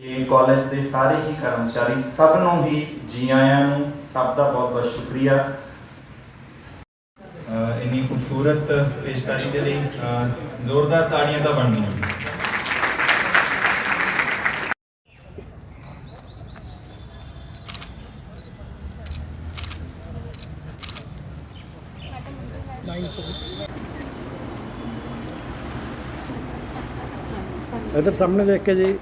ਇਹ ਕਾਲਜ ਦੇ ਸਾਰੇ ਹੀ ਕਰਮਚਾਰੀ ਸਭ ਨੂੰ ਹੀ ਜੀ ਆਇਆਂ ਨੂੰ ਸਭ ਦਾ ਬਹੁਤ ਬਹੁਤ ਸ਼ੁਕਰੀਆ। ਅਹ ਇੰਨੀ ਖੂਬਸੂਰਤ ਪੇਸ਼ਕਾਰੀ ਦੇ ਲਈ, ਅਹ ਜ਼ੋਰਦਾਰ ਤਾੜੀਆਂ ਤਾਂ ਬਣਨੀਆਂ। ਇਧਰ ਸਾਹਮਣੇ ਦੇਖ ਕੇ ਜੀ।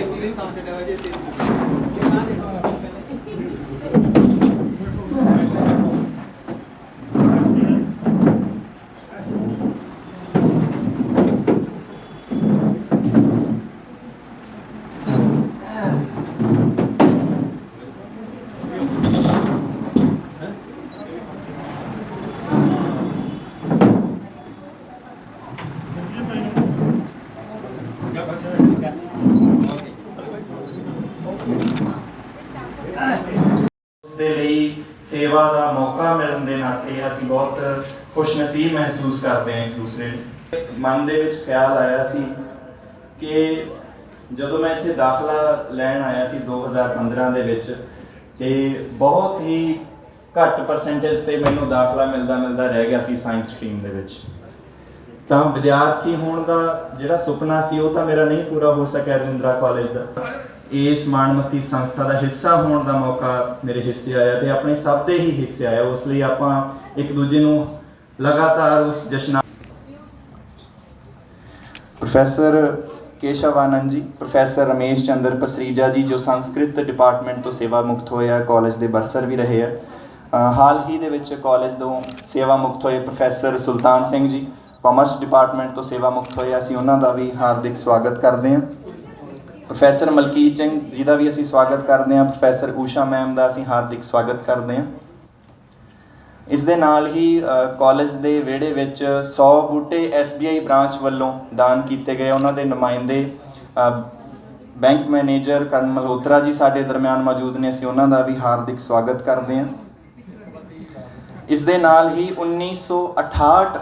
ਪਕੌੜੇ ਖਾ ਕੇ ਸੀ ਨਹੀਂ ਮਿਲਣ ਅਸੀਂ ਬਹੁਤ ਖੁਸ਼ਨਸੀਬ ਮਹਿਸੂਸ ਕਰਦੇ ਹਾਂ ਇੱਕ ਦੂਸਰੇ ਨੂੰ। ਮਨ ਦੇ ਵਿੱਚ ਖਿਆਲ ਆਇਆ ਸੀ ਕਿ ਜਦੋਂ ਮੈਂ ਇੱਥੇ ਦਾਖਲਾ ਲੈਣ ਆਇਆ ਸੀ 2015 ਦੇ ਵਿੱਚ, ਤੇ ਬਹੁਤ ਹੀ ਘੱਟ ਪਰਸੈਂਟੇਜ ਤੇ ਮੈਨੂੰ ਦਾਖਲਾ ਮਿਲਦਾ ਮਿਲਦਾ ਰਹਿ ਗਿਆ ਸੀ ਸਾਇੰਸ ਸਟਰੀਮ ਦੇ ਵਿੱਚ। ਤਾਂ ਵਿਦਿਆਰਥੀ ਹੋਣ ਦਾ ਜਿਹੜਾ ਸੁਪਨਾ ਸੀ, ਉਹ ਤਾਂ ਮੇਰਾ ਨਹੀਂ ਪੂਰਾ ਹੋ ਸਕਿਆ ਰਜਿੰਦਰਾ ਕਾਲਜ ਦਾ। ਇਸ ਮਾਣਮੱਤੀ ਸੰਸਥਾ ਦਾ ਹਿੱਸਾ ਹੋਣ ਦਾ ਮੌਕਾ ਮੇਰੇ ਹਿੱਸੇ ਆਇਆ ਤੇ ਆਪਣੇ ਸਭ ਦੇ ਹੀ ਹਿੱਸੇ ਆਇਆ। ਉਸ ਲਈ ਆਪਾਂ ਇੱਕ ਦੂਜੇ ਨੂੰ ਲਗਾਤਾਰ ਉਸ ਜਸ਼ਨ ਪ੍ਰੋਫੈਸਰ ਕੇਸ਼ਵਾਨੰਦ ਜੀ, ਪ੍ਰੋਫੈਸਰ ਰਮੇਸ਼ ਚੰਦਰ ਪਸਰੀਜਾ ਜੀ, ਜੋ ਸੰਸਕ੍ਰਿਤ ਡਿਪਾਰਟਮੈਂਟ ਤੋਂ ਸੇਵਾ ਮੁਕਤ ਹੋਏ ਆ, ਕਾਲਜ ਦੇ ਬਰਸਰ ਵੀ ਰਹੇ ਆ। ਹਾਲ ਹੀ ਦੇ ਵਿੱਚ ਕਾਲਜ ਤੋਂ ਸੇਵਾ ਮੁਕਤ ਹੋਏ ਪ੍ਰੋਫੈਸਰ ਸੁਲਤਾਨ ਸਿੰਘ ਜੀ, ਕਾਮਰਸ ਡਿਪਾਰਟਮੈਂਟ ਤੋਂ ਸੇਵਾ ਮੁਕਤ ਹੋਏ ਅਸੀਂ ਉਹਨਾਂ ਦਾ ਵੀ ਹਾਰਦਿਕ ਸਵਾਗਤ ਕਰਦੇ ਹਾਂ। ਪ੍ਰੋਫੈਸਰ ਮਲਕੀਤ ਸਿੰਘ ਜੀ ਦਾ ਵੀ ਅਸੀਂ ਸਵਾਗਤ ਕਰਦੇ ਹਾਂ ਪ੍ਰੋਫੈਸਰ ਊਸ਼ਾ ਮੈਮ ਦਾ ਅਸੀਂ ਹਾਰਦਿਕ ਸਵਾਗਤ ਕਰਦੇ ਹਾਂ। ਇਸ ਦੇ ਨਾਲ ਹੀ ਅ, ਕਾਲਜ ਦੇ ਵਿਹੜੇ ਵਿੱਚ 100 ਬੂਟੇ SBI ਬ੍ਰਾਂਚ ਵੱਲੋਂ ਦਾਨ ਕੀਤੇ ਗਏ। ਉਹਨਾਂ ਦੇ ਨੁਮਾਇੰਦੇ ਬੈਂਕ ਮੈਨੇਜਰ ਕਰਨ ਮਲਹੋਤਰਾ ਜੀ ਸਾਡੇ ਦਰਮਿਆਨ ਮੌਜੂਦ ਨੇ। ਅਸੀਂ ਉਹਨਾਂ ਦਾ ਵੀ ਹਾਰਦਿਕ ਸਵਾਗਤ ਕਰਦੇ ਹਾਂ। ਇਸ ਦੇ ਨਾਲ ਹੀ 1968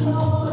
Senhor.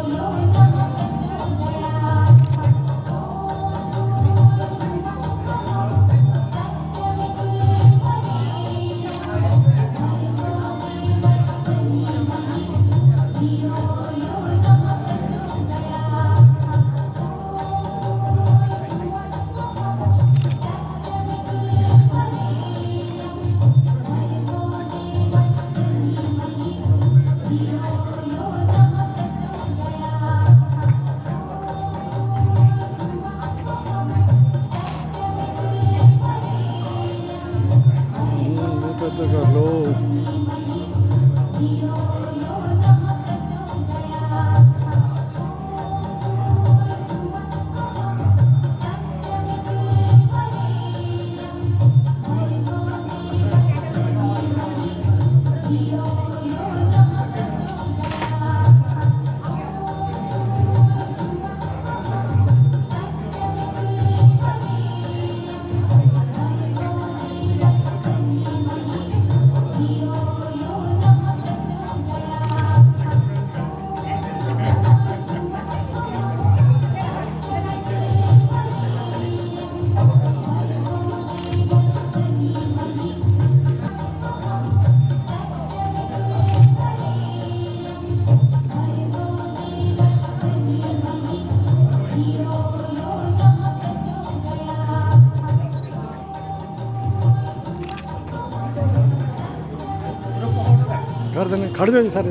ਖੜ ਜਾਓ ਜੀ ਸਾਰੇ।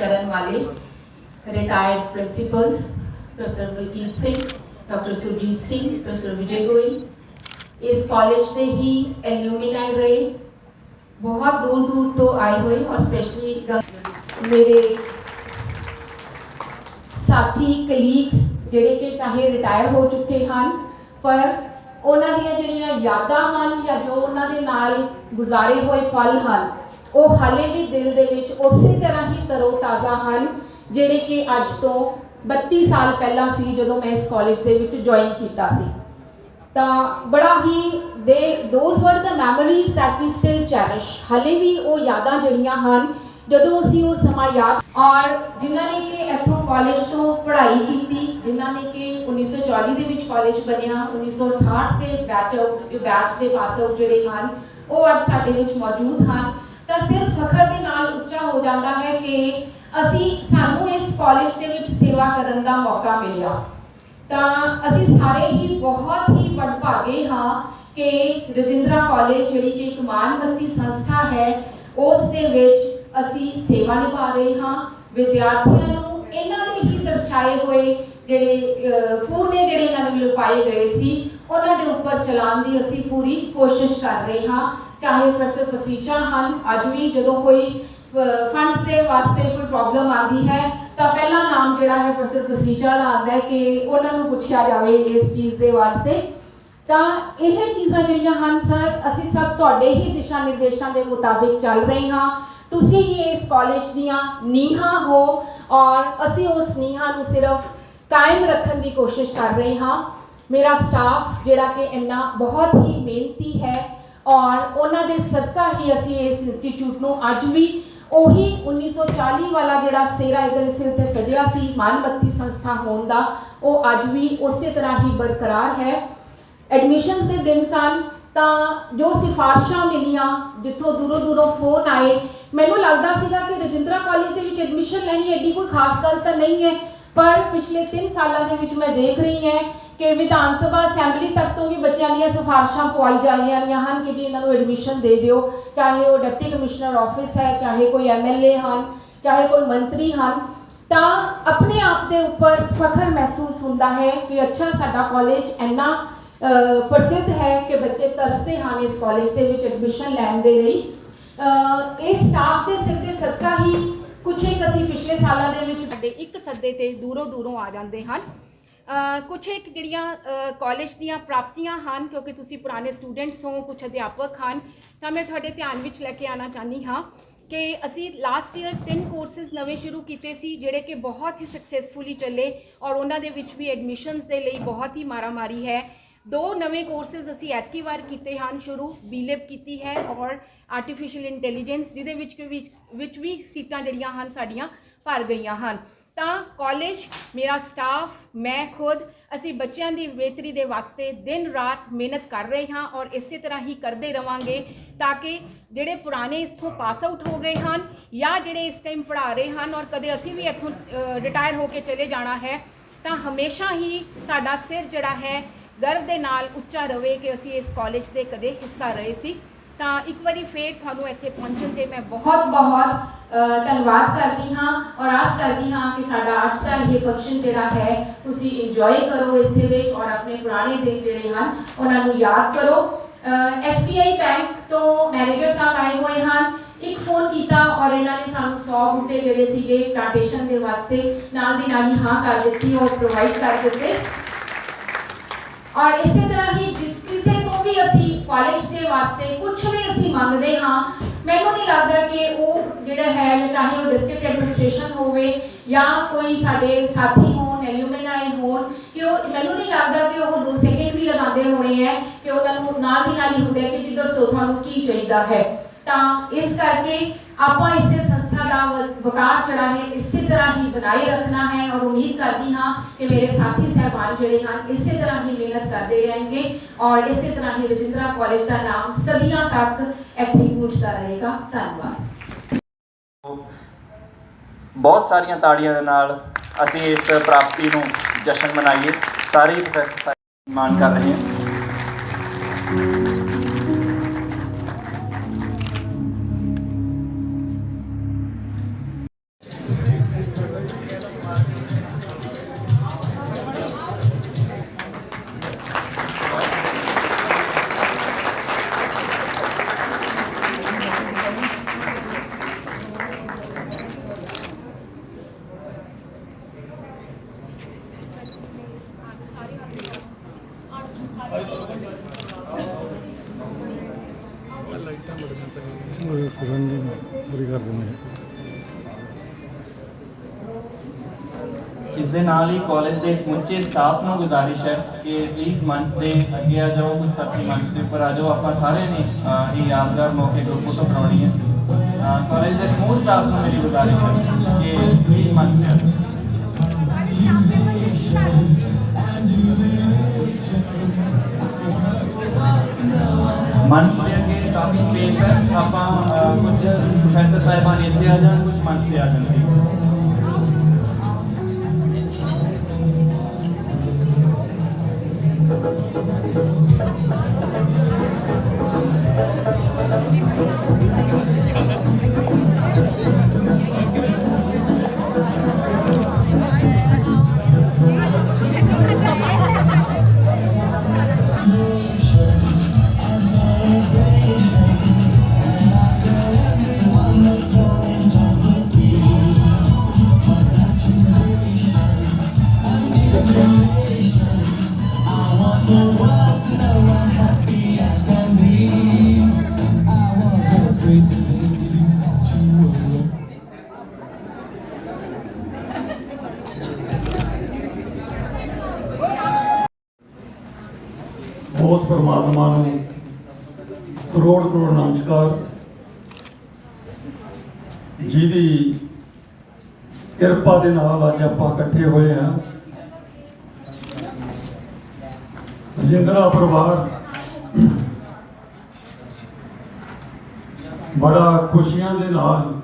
ਕਰਨ ਵਾਲੇ retired principals professor Baljeet Singh doctor Surjit Singh professor Vijay Goyal ਇਸ ਕਾਲਜ ਦੇ ਹੀ ਐਲੂਮੀਨਾਈ ਰਹੇ। ਬਹੁਤ ਦੂਰ ਦੂਰ ਤੋਂ ਆਏ ਹੋਏ ਔਰ ਸਪੈਸ਼ਲੀ ਮੇਰੇ ਸਾਥੀ ਕਲੀਗਸ ਜਿਹੜੇ ਕਿ ਚਾਹੇ ਰਿਟਾਇਰ ਹੋ ਚੁੱਕੇ ਹਨ, ਪਰ ਉਹਨਾਂ ਦੀਆਂ ਜਿਹੜੀਆਂ ਯਾਦਾਂ ਹਨ ਜਾਂ ਜੋ ਉਹਨਾਂ ਦੇ ਨਾਲ ਗੁਜ਼ਾਰੇ ਹੋਏ ਪਲ ਹਨ ਉਹ ਹਾਲੇ ਵੀ ਦਿਲ ਦੇ ਵਿੱਚ ਉਸੇ ਤਰ੍ਹਾਂ ਹੀ ਤਰੋ ਤਾਜ਼ਾ ਹਨ, ਜਿਹੜੇ ਕਿ ਅੱਜ ਤੋਂ 32 ਸਾਲ ਪਹਿਲਾਂ ਸੀ ਜਦੋਂ ਮੈਂ ਇਸ ਕਾਲਜ ਦੇ ਵਿੱਚ ਜੁਆਇਨ ਕੀਤਾ ਸੀ। ਤਾਂ ਬੜਾ ਹੀ ਦੇ those were the memories that we still cherish ਹਲੇ ਵੀ ਉਹ ਯਾਦਾਂ ਜਿਹੜੀਆਂ ਹਨ, ਜਦੋਂ ਅਸੀਂ ਉਹ ਸਮਾਂ ਯਾਦ ਔਰ ਜਿਨ੍ਹਾਂ ਨੇ ਕਿ ਇੱਥੋਂ ਕਾਲਜ ਤੋਂ ਪੜ੍ਹਾਈ ਕੀਤੀ, ਜਿਨ੍ਹਾਂ ਨੇ ਕਿ 1940 ਦੇ ਵਿੱਚ ਕਾਲਜ ਬਣਿਆ 1968 ਦੇ ਬੈਚ ਆਊਟ ਬੈਚ ਦੇ ਪਾਸ ਆਊਟ ਜਿਹੜੇ ਹਨ, ਉਹ ਅੱਜ ਸਾਡੇ ਵਿੱਚ ਮੌਜੂਦ ਹਨ ਤਾਂ ਸਿਰਫ ਫਖਰ ਦੇ ਨਾਲ ਉੱਚਾ ਹੋ ਜਾਂਦਾ ਹੈ ਕਿ ਅਸੀਂ ਸਾਨੂੰ ਇਸ ਕਾਲਜ ਦੇ ਵਿੱਚ ਸੇਵਾ ਕਰਨ ਦਾ ਮੌਕਾ ਮਿਲਿਆ। ਤਾਂ ਅਸੀਂ ਸਾਰੇ ਹੀ ਬਹੁਤ ਹੀ ਵਡਭਾਗੇ ਹਾਂ ਕਿ ਰਜਿੰਦਰਾ ਕਾਲਜ ਜਿਹੜੀ ਕਿ ਇੱਕ ਮਾਨਵੰਤੀ ਸੰਸਥਾ ਹੈ, ਉਸ ਦੇ ਵਿੱਚ ਅਸੀਂ ਸੇਵਾ ਨਿਭਾ ਰਹੇ ਹਾਂ। ਵਿਦਿਆਰਥੀਆਂ ਨੂੰ ਇਹਨਾਂ ਦੇ ਹੀ ਦਰਸਾਏ ਹੋਏ ਜਿਹੜੇ ਪੂਰਨੇ ਜਿਹੜੇ ਇਹਨਾਂ ਨੂੰ ਲਿਪਾਏ ਗਏ ਸੀ, ਉਹਨਾਂ ਦੇ ਉੱਪਰ ਚਲਾਉਣ ਦੀ ਅਸੀਂ ਪੂਰੀ ਕੋਸ਼ਿਸ਼ ਕਰ ਰਹੇ ਹਾਂ। ਚਾਹੇ ਪ੍ਰੋਫੈਸਰ ਪਸੀਚਾ ਹਨ, ਅੱਜ ਵੀ ਜਦੋਂ ਕੋਈ ਫੰਡਸ ਦੇ ਵਾਸਤੇ ਕੋਈ ਪ੍ਰੋਬਲਮ ਆਉਂਦੀ ਹੈ, ਤਾਂ ਪਹਿਲਾ ਨਾਮ ਜਿਹੜਾ ਹੈ ਪ੍ਰੋਫੈਸਰ ਪਸੀਚਾ ਦਾ ਆਉਂਦਾ ਹੈ ਕਿ ਉਹਨਾਂ ਨੂੰ ਪੁੱਛਿਆ ਜਾਵੇ ਇਸ ਚੀਜ਼ ਦੇ ਵਾਸਤੇ। ਤਾਂ ਇਹ ਚੀਜ਼ਾਂ ਜਿਹੜੀਆਂ ਹਨ ਸਰ ਅਸੀਂ ਸਭ ਤੁਹਾਡੇ ਹੀ ਦਿਸ਼ਾ ਨਿਰਦੇਸ਼ਾਂ ਦੇ ਮੁਤਾਬਿਕ ਚੱਲ ਰਹੇ ਹਾਂ। ਤੁਸੀਂ ਹੀ ਇਸ ਕਾਲਜ ਦੀਆਂ ਨੀਹਾਂ ਹੋ ਔਰ ਅਸੀਂ ਉਸ ਨੀਹਾਂ ਨੂੰ ਸਿਰਫ ਕਾਇਮ ਰੱਖਣ ਦੀ ਕੋਸ਼ਿਸ਼ ਕਰ ਰਹੇ ਹਾਂ। ਮੇਰਾ ਸਟਾਫ ਜਿਹੜਾ ਕਿ ਇੰਨਾ ਬਹੁਤ ਹੀ ਮਿਹਨਤੀ ਹੈ ਔਰ ਉਹਨਾਂ ਦੇ ਸਦਕਾ ਹੀ ਅਸੀਂ ਇਸ ਇੰਸਟੀਚਿਊਟ ਨੂੰ ਅੱਜ ਵੀ ਉਹੀ 1940 ਵਾਲਾ ਜਿਹੜਾ ਸੇਰਾ ਇਹਦੇ ਸਿਰ ਤੇ ਸਜਿਆ ਸੀ ਮਾਨਵਤੀ ਸੰਸਥਾ ਹੋਣ ਦਾ, ਉਹ ਅੱਜ ਵੀ ਉਸੇ ਤਰ੍ਹਾਂ ਹੀ ਬਰਕਰਾਰ ਹੈ। ਐਡਮਿਸ਼ਨਸ ਦੇ ਦਿਨ ਸਨ, ਤਾਂ ਜੋ ਸਿਫਾਰਸ਼ਾਂ ਮਿਲੀਆਂ, ਜਿੱਥੋਂ ਦੂਰੋਂ ਦੂਰੋਂ ਫੋਨ ਆਏ, ਮੈਨੂੰ ਲੱਗਦਾ ਸੀਗਾ ਕਿ ਰਜਿੰਦਰਾ ਕਾਲਜ ਦੇ ਵਿੱਚ ਐਡਮਿਸ਼ਨ ਲੈਣੀ ਐਡੀ ਕੋਈ ਖਾਸ ਗੱਲ ਤਾਂ ਨਹੀਂ ਹੈ, ਪਰ ਪਿਛਲੇ 3 ਸਾਲਾਂ ਦੇ ਵਿੱਚ ਮੈਂ ਦੇਖ ਰਹੀ ਹਾਂ ਕਿ ਵਿਧਾਨ ਸਭਾ ਅਸੈਂਬਲੀ ਤੱਕ ਤੋਂ ਵੀ ਬੱਚਿਆਂ ਦੀਆਂ ਸਿਫਾਰਸ਼ਾਂ ਪਵਾਈ ਜਾ ਰਹੀਆਂ ਹਨ ਕਿ ਜੀ ਇਹਨਾਂ ਨੂੰ ਐਡਮਿਸ਼ਨ ਦੇ ਦਿਓ ਚਾਹੇ ਉਹ ਡਿਪਟੀ ਕਮਿਸ਼ਨਰ ਆਫਿਸ ਹੈ ਚਾਹੇ ਕੋਈ ਐਮਐਲਏ ਹਨ ਚਾਹੇ ਕੋਈ ਮੰਤਰੀ ਹਨ ਤਾਂ ਆਪਣੇ ਆਪ ਦੇ ਉੱਪਰ ਫਖਰ ਮਹਿਸੂਸ ਹੁੰਦਾ ਹੈ ਕਿ ਅੱਛਾ ਸਾਡਾ ਕਾਲਜ ਇੰਨਾ ਪ੍ਰਸਿੱਧ ਹੈ ਕਿ ਬੱਚੇ ਤਰਸਦੇ ਹਨ ਇਸ ਕਾਲਜ ਦੇ ਵਿੱਚ ਐਡਮਿਸ਼ਨ ਲੈਣ ਦੇ ਲਈ। ਅ, ਇਹ ਸਟਾਫ ਦੇ ਸਿਰ ਤੇ ਸਦਕਾ ਹੀ ਕੁਝ ਇੱਕ ਅਸੀਂ ਪਿਛਲੇ ਸਾਲਾਂ ਦੇ ਵਿੱਚ ਸਾਡੇ ਇੱਕ ਸੱਦੇ ਤੇ ਦੂਰੋਂ ਦੂਰੋਂ ਆ ਜਾਂਦੇ ਹਨ। ਕੁਝ ਇੱਕ ਜਿਹੜੀਆਂ ਕਾਲਜ ਦੀਆਂ ਪ੍ਰਾਪਤੀਆਂ ਹਨ, ਕਿਉਂਕਿ ਤੁਸੀਂ ਪੁਰਾਣੇ ਸਟੂਡੈਂਟਸ ਹੋ ਕੁਝ ਅਧਿਆਪਕ ਹਨ, ਤਾਂ ਮੈਂ ਤੁਹਾਡੇ ਧਿਆਨ ਵਿੱਚ ਲੈ ਕੇ ਆਣਾ ਚਾਹਨੀ ਹਾਂ ਕਿ ਅਸੀਂ ਲਾਸਟ ਈਅਰ ਤਿੰਨ ਕੋਰਸਿਸ ਨਵੇਂ ਸ਼ੁਰੂ ਕੀਤੇ ਸੀ, ਜਿਹੜੇ ਕਿ ਬਹੁਤ ਹੀ ਸਕਸੈਸਫੁਲੀ ਚੱਲੇ ਔਰ ਉਹਨਾਂ ਦੇ ਵਿੱਚ ਵੀ ਐਡਮਿਸ਼ਨਸ ਦੇ ਲਈ ਬਹੁਤ ਹੀ ਮਾਰਾਮਾਰੀ ਹੈ। ਦੋ ਨਵੇਂ ਕੋਰਸਿਸ ਅਸੀਂ ਐਤਕੀ ਵਾਰ ਕੀਤੇ ਹਨ, ਸ਼ੁਰੂ ਬੀਲਿਪ ਕੀਤੀ ਹੈ ਔਰ ਆਰਟੀਫੀਸ਼ੀਅਲ ਇੰਟੈਲੀਜੈਂਸ ਜਿਹਦੇ ਵਿੱਚ ਵਿੱਚ ਵੀ ਸੀਟਾਂ ਜਿਹੜੀਆਂ ਹਨ, ਸਾਡੀਆਂ ਭਰ ਗਈਆਂ ਹਨ। ਤਾਂ ਕਾਲਜ ਮੇਰਾ ਸਟਾਫ ਮੈਂ ਖੁਦ, ਅਸੀਂ ਬੱਚਿਆਂ ਦੀ ਬਿਹਤਰੀ ਦੇ ਵਾਸਤੇ ਦਿਨ ਰਾਤ ਮਿਹਨਤ ਕਰ ਰਹੇ ਹਾਂ ਔਰ ਇਸੇ ਤਰ੍ਹਾਂ ਹੀ ਕਰਦੇ ਰਵਾਂਗੇ ਤਾਂ ਕਿ ਜਿਹੜੇ ਪੁਰਾਣੇ ਇੱਥੋਂ ਪਾਸ ਆਊਟ ਹੋ ਗਏ ਹਨ ਜਾਂ ਜਿਹੜੇ ਇਸ ਟਾਈਮ ਪੜ੍ਹਾ ਰਹੇ ਹਨ ਔਰ ਕਦੇ ਅਸੀਂ ਵੀ ਇੱਥੋਂ ਰਿਟਾਇਰ ਹੋ ਕੇ ਚਲੇ ਜਾਣਾ ਹੈ, ਤਾਂ ਹਮੇਸ਼ਾ ਹੀ ਸਾਡਾ ਸਿਰ ਜਿਹੜਾ ਹੈ ਗਰਵ ਦੇ ਨਾਲ ਉੱਚਾ ਰਵੇ ਕਿ ਅਸੀਂ ਇਸ ਕਾਲਜ ਦੇ ਕਦੇ ਹਿੱਸਾ ਰਹੇ ਸੀ। ਤਾਂ ਇੱਕ ਵਾਰੀ ਫੇਰ ਤੁਹਾਨੂੰ ਇੱਥੇ ਪਹੁੰਚਣ ਤੇ ਮੈਂ ਬਹੁਤ ਬਹੁਤ ਧੰਨਵਾਦ ਕਰਦੀ ਹਾਂ ਔਰ ਆਸ ਕਰਦੀ ਹਾਂ ਕਿ ਸਾਡਾ ਅੱਜ ਦਾ ਇਹ ਫੰਕਸ਼ਨ ਜਿਹੜਾ ਹੈ, ਤੁਸੀਂ ਇੰਜੋਏ ਕਰੋ ਇਸ ਦੇ ਵਿੱਚ ਔਰ ਆਪਣੇ ਪੁਰਾਣੇ ਦਿਨ ਜਿਹੜੇ ਹਨ, ਉਹਨਾਂ ਨੂੰ ਯਾਦ ਕਰੋ। SBI ਬੈਂਕ ਤੋਂ ਮੈਨੇਜਰ ਸਾਹਿਬ ਆਏ ਹੋਏ ਹਨ। ਇੱਕ ਫੋਨ ਕੀਤਾ ਔਰ ਇਹਨਾਂ ਨੇ ਸਾਨੂੰ 100 ਬੂਟੇ ਜਿਹੜੇ ਸੀਗੇ ਪਲਾਂਟੇਸ਼ਨ ਦੇ ਵਾਸਤੇ ਨਾਲ ਦੀ ਨਾਲ ਹੀ ਹਾਂ ਕਰ ਦਿੱਤੀ ਔਰ ਪ੍ਰੋਵਾਈਡ ਕਰ ਦਿੱਤੇ। ਔਰ ਇਸੇ ਤਰ੍ਹਾਂ ਹੀ ਕਾਲਜ ਦੇ ਵਾਸਤੇ ਕੁਝ ਵੀ ਅਸੀਂ ਮੰਗਦੇ ਹਾਂ, ਮੈਨੂੰ ਨਹੀਂ ਲੱਗਦਾ ਕਿ ਉਹ ਜਿਹੜਾ ਹੈ, ਚਾਹੇ ਉਹ ਡਿਸਟ੍ਰਿਕਟ ਐਡਮਿਨਿਸਟ੍ਰੇਸ਼ਨ ਹੋਵੇ ਜਾਂ ਕੋਈ ਸਾਡੇ ਸਾਥੀ ਹੋਣ ਐਲੂਮਨਾਈ ਹੋਣ, ਕਿ ਉਹ, ਮੈਨੂੰ ਨਹੀਂ ਲੱਗਦਾ ਕਿ ਉਹ ਦੋ ਸੈਕਿੰਡ ਵੀ ਲਗਾਉਂਦੇ ਹੋਣੇ ਹੈ ਕਿ ਉਹਨਾਂ ਨੂੰ ਨਾਲ ਦੀ ਨਾਲ ਹੀ ਹੁੰਦਾ ਕਿ ਜੀ ਦੱਸੋ ਤੁਹਾਨੂੰ ਕੀ ਚਾਹੀਦਾ ਹੈ। ਤਾਂ ਇਸ ਕਰਕੇ ਆਪਾਂ ਇਸੇ ਦਾ ਵਕਾਰ ਜਿਹੜਾ ਹੈ, ਇਸੇ ਤਰ੍ਹਾਂ ਹੀ ਬਣਾਈ ਰੱਖਣਾ ਹੈ ਔਰ ਉਮੀਦ ਕਰਦੀ ਹਾਂ ਕਿ ਮੇਰੇ ਸਾਥੀ ਸਹਿਬਾਨ ਜਿਹੜੇ ਹਨ ਇਸੇ ਤਰ੍ਹਾਂ ਹੀ ਮਿਹਨਤ ਕਰਦੇ ਰਹਿਣਗੇ ਔਰ ਇਸੇ ਤਰ੍ਹਾਂ ਹੀ ਰਜਿੰਦਰਾ ਕਾਲਜ ਦਾ ਨਾਮ ਸਦੀਆਂ ਤੱਕ ਇੱਥੇ ਗੂੰਜਦਾ ਰਹੇਗਾ। ਧੰਨਵਾਦ। ਬਹੁਤ ਸਾਰੀਆਂ ਤਾੜੀਆਂ ਦੇ ਨਾਲ ਅਸੀਂ ਇਸ ਪ੍ਰਾਪਤੀ ਨੂੰ ਜਸ਼ਨ ਮਨਾਈਏ। ਸਾਰੇ ਪ੍ਰੋਫੈਸਰ ਸਾਹਿਬ ਕਰ ਰਹੇ ਹਾਂ। ਉਹ ਸੁਗੰਧ ਬੁਰੀ ਕਰ ਦਿੰਦੇ ਆ ਇਸ ਦੇ ਨਾਲ ਹੀ ਕਾਲਜ ਦੇ ਸਮੁੱਚੇ ਸਟਾਫ ਨੂੰ ਗੁਜ਼ਾਰਿਸ਼ ਹੈ ਕਿ ਪਲੀਜ਼ ਮੰਚ ਦੇ ਅੱਗੇ ਆ ਜਾਓ, ਕੁਝ ਸਾਥੀ ਮੰਚ ਦੇ ਉੱਪਰ ਆ ਜਾਓ। ਆਪਾਂ ਸਾਰੇ ਨੇ ਇਹ ਯਾਦਗਾਰ ਮੌਕੇ ਤੋਂ ਕਰਾਉਣੀ ਹੈ। ਕਾਲਜ ਦੇ ਸਮੂਹ ਸਟਾਫ ਨੂੰ ਮੇਰੀ ਗੁਜ਼ਾਰਿਸ਼ ਹੈ ਕਿ ਪਲੀਜ਼ ਮੰਚ ਤੇ ਆ ਜਾਓ। ਮੰਚ ਦੇ ਅੱਗੇ ਕਾਫੀ ਸਪੇਸ ਹੈ। ਆਪਾਂ ਅਹ, ਕੁਝ ਪ੍ਰੋਫੈਸਰ ਸਾਹਿਬਾਨ ਇੱਥੇ ਆ ਜਾਣ ਕੁਝ ਮੰਚ ਤੇ ਆ ਜਾਣਗੇ ਬਹੁਤ ਪਰਮਾਤਮਾ ਨੂੰ ਕਰੋੜ ਕਰੋੜ ਨਮਸਕਾਰ। ਜਿਹਦੀ ਕਿਰਪਾ ਦੇ ਨਾਲ ਅੱਜ ਆਪਾਂ ਇਕੱਠੇ ਹੋਏ ਹਾਂ। ਜਿੰਦਰਾ ਪਰਿਵਾਰ ਬੜਾ ਖੁਸ਼ੀਆਂ ਦੇ ਨਾਲ